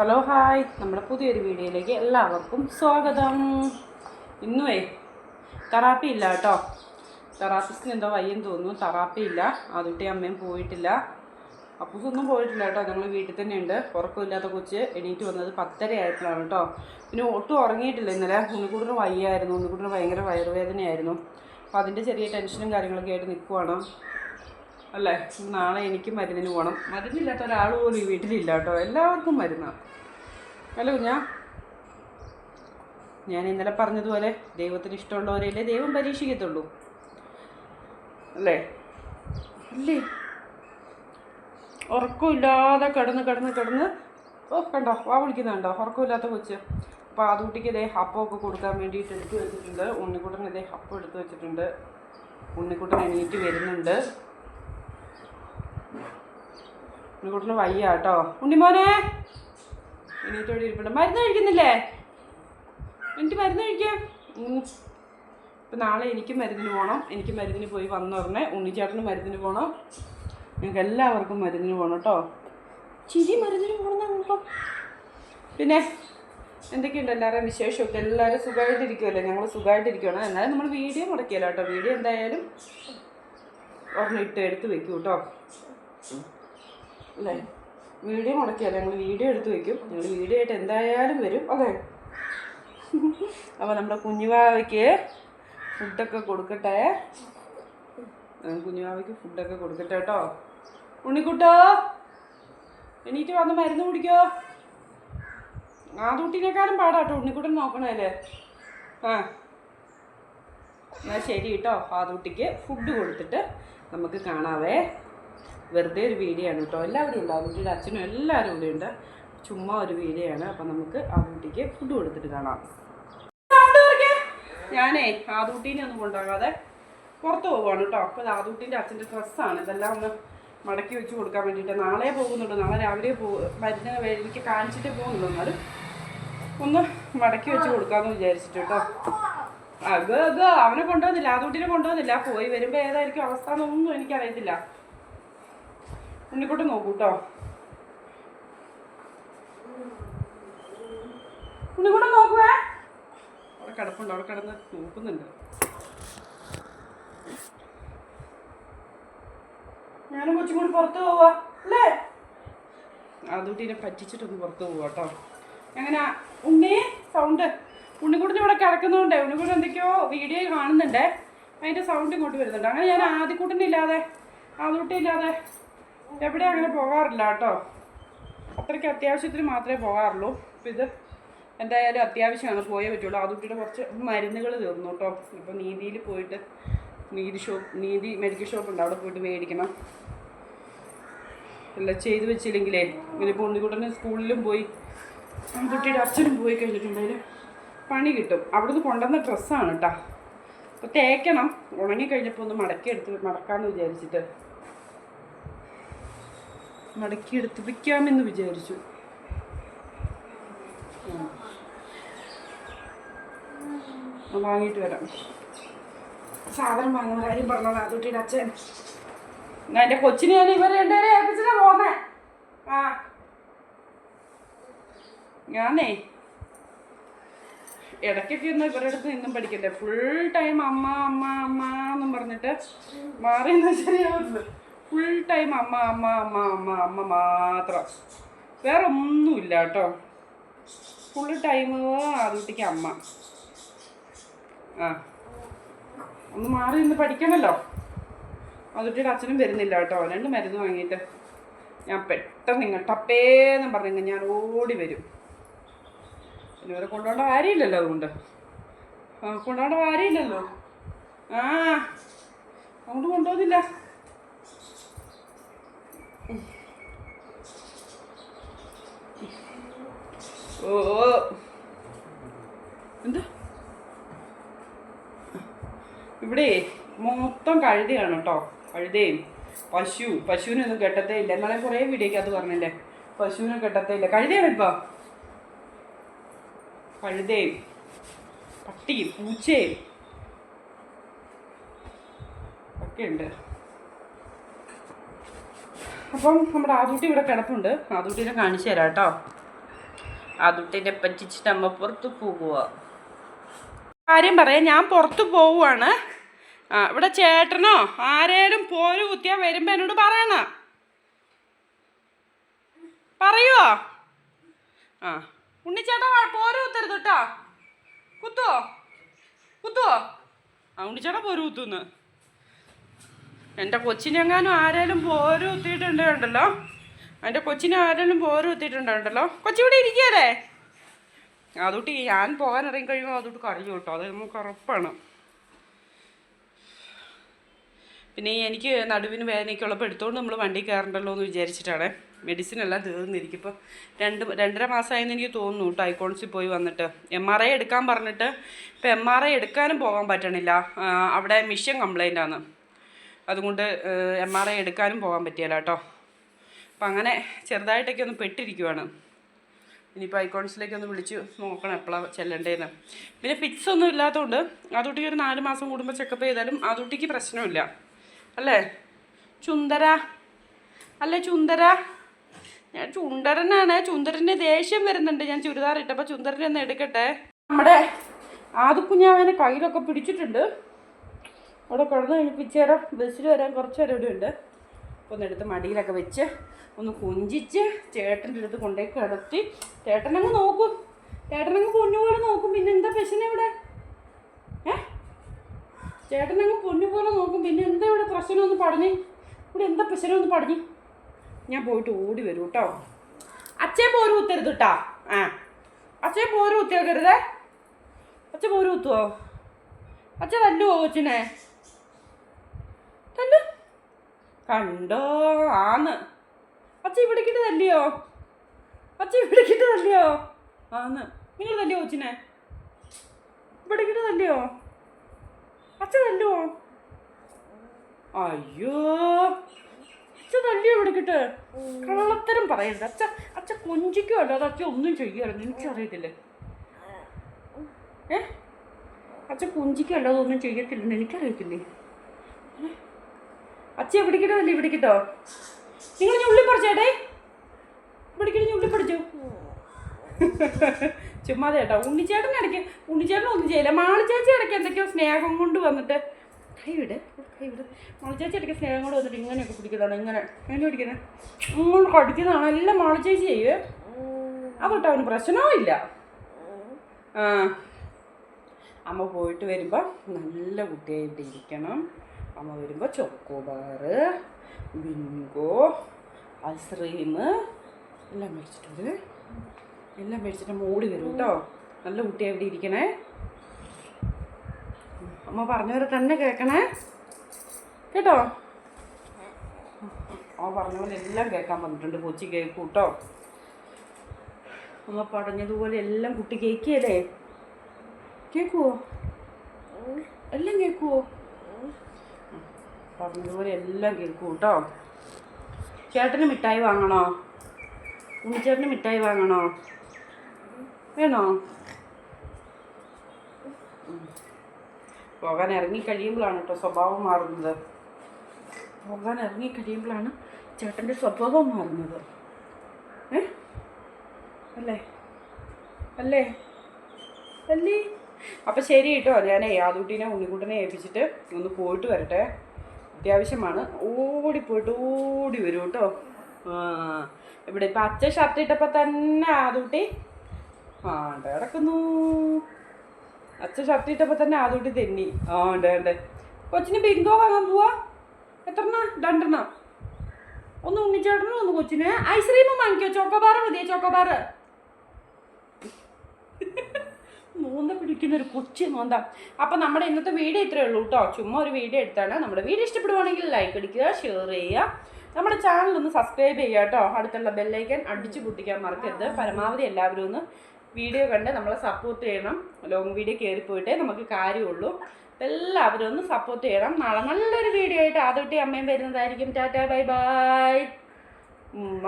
Hello hi. നമ്മുടെ പുതിയൊരു വീഡിയോയിലേക്ക് എല്ലാവർക്കും സ്വാഗതം. ഇന്നുവേ തെറാപ്പി ഇല്ല കേട്ടോ. തെറാപ്പിസ്റ്റിന് എന്തോ വയ്യെന്ന് തോന്നുന്നു. തെറാപ്പി ഇല്ല. അതുട്ടി അമ്മയും പോയിട്ടില്ല. അപ്പൂസൊന്നും പോയിട്ടില്ല കേട്ടോ. ഞങ്ങൾ വീട്ടിൽ തന്നെ ഉണ്ട് ഉറക്കമില്ലാത്ത കൊച്ച് എണീറ്റ് വന്നത് പത്തര ആയപ്പോഴാണ് കേട്ടോ. പിന്നെ ഒട്ടും ഉറങ്ങിയിട്ടില്ല ഇന്നലെ. ഉണ്ണിക്കൂടിന് വയ്യായിരുന്നു. ഉണ്ണിക്കൂടിന് ഭയങ്കര വയറുവേദനയായിരുന്നു. അപ്പോൾ അതിന്റെ ചെറിയ ടെൻഷനും കാര്യങ്ങളൊക്കെ ആയിട്ട് നിൽക്കുവാണ് അല്ലേ? നാളെ എനിക്ക് മരുന്നിന് പോകണം മരുന്നില്ലാത്ത ഒരാൾ പോലും ഈ വീട്ടിലില്ല കേട്ടോ. എല്ലാവർക്കും മരുന്നാണ് അല്ല കുഞ്ഞാ? ഞാൻ ഇന്നലെ പറഞ്ഞതുപോലെ ദൈവത്തിന് ഇഷ്ടമുള്ളവരെയല്ലേ ദൈവം പരീക്ഷിക്കത്തുള്ളൂ. അല്ലേ? അല്ലേ ഉറക്കമില്ലാതെ കിടന്ന് കിടന്ന് കിടന്ന് ഓ കണ്ടോ? വാ വിളിക്കുന്നുണ്ടോ ഉറക്കമില്ലാത്ത കൊച്ച്. അപ്പോൾ ആദൂട്ടിക്ക് ഇതേ ഹപ്പമൊക്കെ കൊടുക്കാൻ വേണ്ടിയിട്ട് എടുത്ത് വെച്ചിട്ടുണ്ട്. ഉണ്ണിക്കുട്ടൻ ഇതേ ഹപ്പം എടുത്ത് വെച്ചിട്ടുണ്ട്. ഉണ്ണിക്കുട്ടൻ എണീറ്റ് വരുന്നുണ്ട്. ഉണ്ണിക്കുട്ടന് വയ്യ കേട്ടോ ഉണ്ണിമോനെ? എണീറ്റോടെ ഇരിപ്പുണ്ട്. മരുന്ന് കഴിക്കുന്നില്ലേ? എനിക്ക് മരുന്ന് കഴിക്കാം. ഇപ്പം നാളെ എനിക്ക് മരുന്നിന് പോകണം എനിക്ക് മരുന്നിന് പോയി വന്നുടനെ ഉണ്ണിച്ചേട്ടന് മരുന്നിന് പോകണം ഞങ്ങൾക്ക് എല്ലാവർക്കും മരുന്നിന് പോകണം കേട്ടോ. ചിരി മരുന്നിന് പോകണം പിന്നെ എന്തൊക്കെയുണ്ട് എല്ലാവരും വിശേഷമൊക്കെ? എല്ലാവരും സുഖമായിട്ടിരിക്കുമല്ലോ ഞങ്ങൾ സുഖമായിട്ടിരിക്കുകയാണ് എന്നാലും നമ്മൾ വീഡിയോ മുടക്കിയല്ലോ കേട്ടോ. വീഡിയോ എന്തായാലും ഒരെണ്ണം ഇട്ട് എടുത്ത് വെക്കൂ കേട്ടോ. അല്ലേ? വീഡിയോ മുടക്കിയാൽ ഞങ്ങൾ വീഡിയോ എടുത്ത് വെക്കും. ഞങ്ങൾ വീഡിയോ ആയിട്ട് എന്തായാലും വരും അതെ അപ്പോൾ നമ്മുടെ കുഞ്ഞുവാവയ്ക്ക് ഫുഡൊക്കെ കൊടുക്കട്ടെ. കുഞ്ഞുവാവയ്ക്ക് ഫുഡൊക്കെ കൊടുക്കട്ടെ കേട്ടോ. ഉണ്ണിക്കുട്ടോ എണീറ്റ് വന്ന് മരുന്ന് കുടിക്കോ. ആ തൂട്ടിനേക്കാളും പാടാട്ടോ ഉണ്ണിക്കുട്ടൻ നോക്കണല്ലേ ആ എന്നാൽ ശരി കേട്ടോ ആ തൂട്ടിക്ക് ഫുഡ് കൊടുത്തിട്ട് നമുക്ക് കാണാവേ. വെറുതെ ഒരു വീഡിയോ ആണ് കേട്ടോ. എല്ലാവരും ഉണ്ട്. ആദൂട്ടിയുടെ അച്ഛനും എല്ലാവരും ഇവിടെ ഉണ്ട്. ചുമ്മാ ഒരു വീഡിയോ ആണ് അപ്പം നമുക്ക് ആദൂട്ടിക്ക് ഫുഡ് കൊടുത്തിട്ട് കാണാം. ഞാനേ ആദൂട്ടീനെ ഒന്നും കൊണ്ടാകാതെ പുറത്ത് പോവാണ് കേട്ടോ. അപ്പോൾ ആദൂട്ടിന്റെ അച്ഛന്റെ ഡ്രസ്സാണ്. ഇതെല്ലാം ഒന്ന് മടക്കി വെച്ച് കൊടുക്കാൻ വേണ്ടിയിട്ട് നാളെ പോകുന്നുണ്ട്. നാളെ രാവിലെ പോ മരുന്ന് വേദനയ്ക്ക് കാണിച്ചിട്ട് പോകുന്നുണ്ട് എന്നാലും ഒന്ന് മടക്കി വെച്ച് കൊടുക്കാമെന്ന് വിചാരിച്ചിട്ട് കേട്ടോ. അത് അത് അവനെ കൊണ്ടുവന്നില്ല. ആദൂട്ടിനെ കൊണ്ടുവന്നില്ല. പോയി വരുമ്പോൾ ഏതായിരിക്കും അവസ്ഥ എന്നൊന്നും എനിക്കറിയത്തില്ല. ഉണ്ണിക്കുട്ടൻ നോക്കൂ കേട്ടോ ഉണ്ണിക്കുട്ടൻ നോക്കുവേ. അവിടെ കിടപ്പുണ്ട് അവിടെ കിടന്ന് നോക്കുന്നുണ്ട്. ഞാനും കൊച്ചും കൂടി പുറത്ത് പോവാ അല്ലേ? അതുകൊണ്ട് ഇതിനെ പറ്റിച്ചിട്ടൊന്ന് പുറത്ത് പോവാ കേട്ടോ. എങ്ങനെ? ഉണ്ണി സൗണ്ട് ഉണ്ണിക്കുട്ടിന് ഇവിടെ കിടക്കുന്നതുകൊണ്ടേ ഉണ്ണിക്കുട്ടൻ എന്തൊക്കെയോ വീഡിയോ കാണുന്നുണ്ടേ. അതിന്റെ സൗണ്ട് ഇങ്ങോട്ട് വരുന്നുണ്ട്. അങ്ങനെ ഞാൻ ആദ്യക്കൂട്ടനില്ലാതെ ആദ്യക്കുട്ടിയില്ലാതെ എവിടെ അങ്ങനെ പോകാറില്ല കേട്ടോ. അത്രയ്ക്ക് അത്യാവശ്യത്തിന് മാത്രമേ പോകാറുള്ളൂ. അപ്പം ഇത് എന്തായാലും അത്യാവശ്യമാണ് പോയേ പറ്റുള്ളൂ. ആദ്യക്കുട്ടിയുടെ കുറച്ച് മരുന്നുകൾ തീർന്നു കേട്ടോ. ഇപ്പോൾ നീതിയിൽ പോയിട്ട് നീതി ഷോപ്പ് നീതി മെഡിക്കൽ ഷോപ്പുണ്ട് അവിടെ പോയിട്ട് മേടിക്കണം. അല്ല ചെയ്തു വെച്ചില്ലെങ്കിലേ ഇങ്ങനെ ഇപ്പോൾ ഉണ്ണിക്കുട്ടന് സ്കൂളിലും പോയി കുട്ടിയുടെ അച്ഛനും പോയി കഴിഞ്ഞിട്ടുണ്ടെങ്കിൽ പണി കിട്ടും. അവിടുന്ന് കൊണ്ടുവന്ന ഡ്രസ്സാണ് കേട്ടോ. അപ്പോൾ തേക്കണം. ഉണങ്ങിക്കഴിഞ്ഞപ്പോൾ ഒന്ന് മടക്കി എടുത്ത് മടക്കാമെന്ന് വിചാരിച്ചിട്ട്. മടക്കി വയ്ക്കാമെന്ന് വിചാരിച്ചു. വാങ്ങിയിട്ട് വരാം. സാധനം വാങ്ങുന്ന കാര്യം പറഞ്ഞത് അതുട്ടിയുടെ അച്ഛൻ. എന്നാ എന്റെ കൊച്ചിനെ ഞാൻ ഇവരെ രണ്ടുപേരെ ഏൽപ്പിച്ചിട്ടാ പോന്നെ. ആ. ഞാനേ ഇടയ്ക്കൊക്കെ ഒന്ന് ഇവരുടെ അടുത്ത് നിന്നും പഠിക്കണ്ടേ ഫുൾ ടൈം അമ്മ അമ്മ അമ്മ എന്നും പറഞ്ഞിട്ട് മാറിയെന്ന് ശരിയാവുള്ളൂ ഫുൾ ടൈം അമ്മ അമ്മ അമ്മ അമ്മ അമ്മ മാത്രം. വേറെ ഒന്നുമില്ല കേട്ടോ. ഫുൾ ടൈം ആദ്യത്തേക്ക് അമ്മ. ആ. ഒന്ന് മാറി നിന്ന് പഠിക്കണമല്ലോ അതുട്ടിയുടെ അച്ഛനും വരുന്നില്ല കേട്ടോ. രണ്ട് മരുന്ന് വാങ്ങിയിട്ട്. ഞാൻ പെട്ടെന്ന് നിങ്ങൾ ടപ്പേന്നും പറഞ്ഞെങ്കിൽ ഞാൻ ഓടി വരും. പിന്നെ ഇവരെ കൊണ്ടുപോകേണ്ട കാര്യമില്ലല്ലോ അതുകൊണ്ട്. കൊണ്ടുപോകേണ്ട കാര്യമില്ലല്ലോ. ആ അതുകൊണ്ട് കൊണ്ടുപോകുന്നില്ല. ഓ. എന്താ? ഇവിടെ മൊത്തം കഴുതയാണ് കേട്ടോ കഴുതയും. പശു പശുവിനൊന്നും കെട്ടത്തേ ഇല്ല എന്നാളെ കുറേ വീഡിയോക്കകത്ത് പറഞ്ഞില്ലേ പശുവിനെ കെട്ടത്തേ ഇല്ല കഴുതയാണ് ഇപ്പോൾ കഴുതയും പട്ടിയും പൂച്ചയും. ഒക്കെ ഉണ്ട് അപ്പം നമ്മുടെ ആദൂട്ടി ഇവിടെ കിടപ്പുണ്ട്. ആദൂട്ടിനെ കാണിച്ചു തരാം കേട്ടോ. അതുട്ടിനെ പറ്റിച്ചിട്ട് അമ്മ പുറത്ത് പോകുക കാര്യം പറയാം ഞാൻ പുറത്ത് പോവുകയാണ് ആ ഇവിടെ ചേട്ടനോ ആരേലും പോര് കുത്തിയാ വരുമ്പോ എന്നോട് പറയണ. പറയുവോ? ആ ഉണ്ണിച്ചേട്ടാ പോര് കുത്തരുത് കേട്ടോ. കുത്തുവോ? കുത്തുവോ? ആ ഉണ്ണിച്ചേട്ടാ പോര് കുത്തുന്ന്. എന്റെ കൊച്ചിനെങ്ങാനും ആരേലും പോര് കുത്തിയിട്ടുണ്ടല്ലോ എന്റെ കൊച്ചിനെ ആരെങ്കിലും പോര് കൊച്ചി ഇവിടെ ഇരിക്കുകയല്ലേ? അതുകൊണ്ട് ഞാൻ പോകാൻ ഇറങ്ങി കഴിയുമ്പോൾ അതുകൊണ്ട് കറിയും കേട്ടോ. അത് നമുക്ക് ഉറപ്പാണ്. പിന്നെ എനിക്ക് നടുവിന് വേദനയൊക്കെ ഉള്ളപ്പോൾ എടുത്തുകൊണ്ട് നമ്മൾ വണ്ടി കയറണ്ടല്ലോ എന്ന് വിചാരിച്ചിട്ടാണ്. മെഡിസിൻ എല്ലാം തീർന്നിരിക്കും ഇപ്പോൾ രണ്ട് രണ്ടര മാസമായെന്ന് എനിക്ക് തോന്നുന്നു കേട്ടോ ഐക്കോൺസിൽ പോയി വന്നിട്ട്. എം ആർ ഐ എടുക്കാൻ പറഞ്ഞിട്ട് ഇപ്പോൾ എം ആർ ഐ എടുക്കാനും പോകാൻ പറ്റണില്ല. അവിടെ മിഷൻ കംപ്ലൈന്റ് ആണ്. അതുകൊണ്ട് എം ആർ ഐ എടുക്കാനും പോകാൻ പറ്റിയല്ല കേട്ടോ. അപ്പം അങ്ങനെ ചെറുതായിട്ടൊക്കെ ഒന്ന് പെട്ടിരിക്കുവാണ്. ഇനിയിപ്പോൾ ഐക്കോൺസിലേക്ക് ഒന്ന് വിളിച്ച് നോക്കണം എപ്പോഴാണ് ചെല്ലണ്ടേന്ന്. പിന്നെ ഫിക്സ് ഒന്നും ഇല്ലാത്തതുകൊണ്ട് ആദൂട്ടിക്ക് ഒരു നാല് മാസം കൂടുമ്പോൾ ചെക്കപ്പ് ചെയ്താലും ആദൂട്ടിക്ക് പ്രശ്നമില്ല. അല്ലേ? ചുന്ദര അല്ലേ ചുന്ദര ഞാൻ ചുണ്ടരനാണ്. ചുന്ദരന് ദേഷ്യം വരുന്നുണ്ട്. ഞാൻ ചുരിദാർ ഇട്ടപ്പോൾ ചുന്ദരനെ ഒന്ന് എടുക്കട്ടെ. നമ്മുടെ ആദുക്കുഞ്ഞാവനെ കയ്യിലൊക്കെ പിടിച്ചിട്ടുണ്ട്. അവിടെ കിടന്ന് കഴിഞ്ഞപ്പോൾ ഇച്ചേരം ബസ്സിൽ വരാൻ കുറച്ച് നേരം ഇവിടെ ഉണ്ട്. അപ്പോൾ ഒന്ന് എടുത്ത് മടിയിലൊക്കെ വെച്ച് ഒന്ന് കുഞ്ചിച്ച് ചേട്ടന്റെ അടുത്ത് കൊണ്ടുപോയി കിടത്തി. ചേട്ടനങ്ങ് നോക്കും. ചേട്ടനങ്ങ് പൊന്നുപോലെ നോക്കും. പിന്നെ എന്താ പ്രശ്നം ഇവിടെ? ഏ? ചേട്ടനങ്ങ് പൊന്നുപോലെ നോക്കും. പിന്നെ എന്താ ഇവിടെ പ്രശ്നം ഒന്ന് പറഞ്ഞ് ഇവിടെ എന്താ പ്രശ്നം ഒന്ന് പറഞ്ഞ് ഞാൻ പോയിട്ട് ഓടി വരൂ കേട്ടോ. അച്ഛേ പോര് കുത്തരുത് കേട്ടോ ആ. അച്ഛേ പോര് കുത്തിയേക്കരുതേ. അച്ഛൻ പോര് കുത്തുവോ? അച്ഛൻ തല്ലുവോ കൊച്ചിനെ? തല്ലു. കണ്ടോ? ആന്ന്. അച്ഛ ഇവിടേക്കിട്ട് തല്ലിയോ അച്ഛ ഇവിടേക്കിട്ട് തല്ലിയോ ആന്ന്. നിങ്ങൾ തല്ലിയോ കൊച്ചിനെ? ഇവിടേക്കിട്ട് തല്ലിയോ അച്ഛ തല്ലുവോ അയ്യോ. അച്ഛ തല്ലിയോ ഇവിടേക്കിട്ട് കള്ളത്തരം പറയരുത്. അച്ഛ അച്ഛ കൊഞ്ചിക്കോ അല്ലാതെ അച്ഛ ഒന്നും ചെയ്യാറുണ്ട് എനിക്കറിയത്തില്ലേ? ഏ? അച്ഛ കുഞ്ചിക്കോ അല്ലാതെ ഒന്നും ചെയ്യത്തില്ലെന്ന് എനിക്കറിയത്തില്ലേ? അച്ഛ പിടിക്കട്ടോ അല്ലേ പിടിക്കട്ടോ നിങ്ങൾ ഉള്ളി പറിച്ചേട്ടെ ഞാൻ ഉള്ളി പിടിച്ചു ചുമ്മാതെ കേട്ടോ ഉണ്ണിച്ചേട്ടൻ ഇടയ്ക്ക് ഉണ്ണിച്ചേട്ടൻ ഒന്നും ചെയ്യില്ല. മാളിച്ചേച്ചി ഇടയ്ക്ക് എന്തൊക്കെയോ സ്നേഹം കൊണ്ട് വന്നിട്ട് കൈവിട് കൈവിട് മാളിച്ചേച്ചി ഇടയ്ക്ക് സ്നേഹം കൊണ്ട് വന്നിട്ട് ഇങ്ങനെയൊക്കെ പിടിക്കുന്നതാണ് ഇങ്ങനെ? എങ്ങനെ പിടിക്കുന്നത് ഇങ്ങോട്ട് കടിക്കുന്നതാണ്? എല്ലാം മാളിച്ചേച്ചി ചെയ്യേ. അതൊട്ട് അവന് പ്രശ്നവും ഇല്ല. ആ. അമ്മ പോയിട്ട് വരുമ്പോൾ നല്ല കുട്ടിയായിട്ട് ഇരിക്കണം. അമ്മ വരുമ്പോൾ ചോക്കോബാറ് ബിങ്കോ ഐസ്ക്രീം എല്ലാം മേടിച്ചിട്ടുണ്ട് എല്ലാം മേടിച്ചിട്ട് മൂടി വരും കേട്ടോ. നല്ല കുട്ടിയായിട്ട് ഇരിക്കണേ. അമ്മ പറഞ്ഞവരെ തന്നെ കേൾക്കണേ കേട്ടോ? അമ്മ പറഞ്ഞ പോലെ എല്ലാം കേൾക്കാൻ വന്നിട്ടുണ്ട് കൊച്ചി കേൾക്കും കേട്ടോ അമ്മ പറഞ്ഞതുപോലെ എല്ലാം കുട്ടി കേൾക്കിയല്ലേ കേൾക്കുവോ എല്ലാം കേൾക്കുവോ പറഞ്ഞതുപോലെ എല്ലാം കേൾക്കും കേട്ടോ. ചേട്ടന് മിഠായി വാങ്ങണോ? ഉണ്ണിച്ചേട്ടന് മിഠായി വാങ്ങണോ? വേണോ. പോകാൻ ഇറങ്ങി കഴിയുമ്പോഴാണ് കേട്ടോ സ്വഭാവം മാറുന്നത്. പോകാൻ ഇറങ്ങി കഴിയുമ്പോഴാണ് ചേട്ടന്റെ സ്വഭാവം മാറുന്നത്. ഏ? അല്ലേ? അല്ലേ? അല്ലേ? അപ്പം ശരി കേട്ടോ. ഞാൻ യാദൂട്ടിനെ ഉണ്ണിക്കുട്ടനെ ഏൽപ്പിച്ചിട്ട് ഒന്ന് പോയിട്ട് വരട്ടെ. അത്യാവശ്യമാണ്. ഓടി പോയിട്ട് ഓടി വരും കേട്ടോ. ഇവിടെ ഇപ്പം അച്ഛൻ ഷർട്ട് ഇട്ടപ്പോൾ തന്നെ ആദൂട്ടി ആ ഉണ്ട് കിടക്കുന്നു. അച്ഛൻ ഷർട്ട് ഇട്ടപ്പോൾ തന്നെ ആദൂട്ടി തെന്നി. ആ ഉണ്ട് കൊച്ചിന് ബിങ്കോ വാങ്ങാൻ പോവാ? എത്രണ്ണ? രണ്ടെണ്ണം? ഒന്ന് ഉണ്ണിച്ചേട്ടനും ഒന്ന് കൊച്ചിന്. ഐസ്ക്രീമും വാങ്ങിക്കോ. ചോക്കോബാർ മതിയോ? ചോക്കോബാറ് മൂന്ന പിടിക്കുന്ന ഒരു കൊച്ചു മോന്ത അപ്പം നമ്മുടെ ഇന്നത്തെ വീഡിയോ ഇത്രയേ ഉള്ളൂ കേട്ടോ. ചുമ്മാ ഒരു വീഡിയോ എടുത്താണ്. നമ്മുടെ വീഡിയോ ഇഷ്ടപ്പെടുവാണെങ്കിൽ ലൈക്ക് അടിക്കുക ഷെയർ ചെയ്യുക. നമ്മുടെ ചാനൽ ഒന്ന് സബ്സ്ക്രൈബ് ചെയ്യുക കേട്ടോ. അടുത്തുള്ള ബെല്ലൈക്കൻ അടിച്ചു പൊട്ടിക്കാൻ മറക്കരുത്. പരമാവധി എല്ലാവരും ഒന്ന് വീഡിയോ കണ്ട് നമ്മളെ സപ്പോർട്ട് ചെയ്യണം. ലോങ് വീഡിയോ കയറി പോയിട്ടേ നമുക്ക് കാര്യമുള്ളൂ. എല്ലാവരും ഒന്ന് സപ്പോർട്ട് ചെയ്യണം. നാളെ നല്ലൊരു വീഡിയോ ആയിട്ട് ആദ്യത്തെ അമ്മയും വരുന്നതായിരിക്കും. ടാറ്റാ ബൈ ബൈ ഉമ്മ.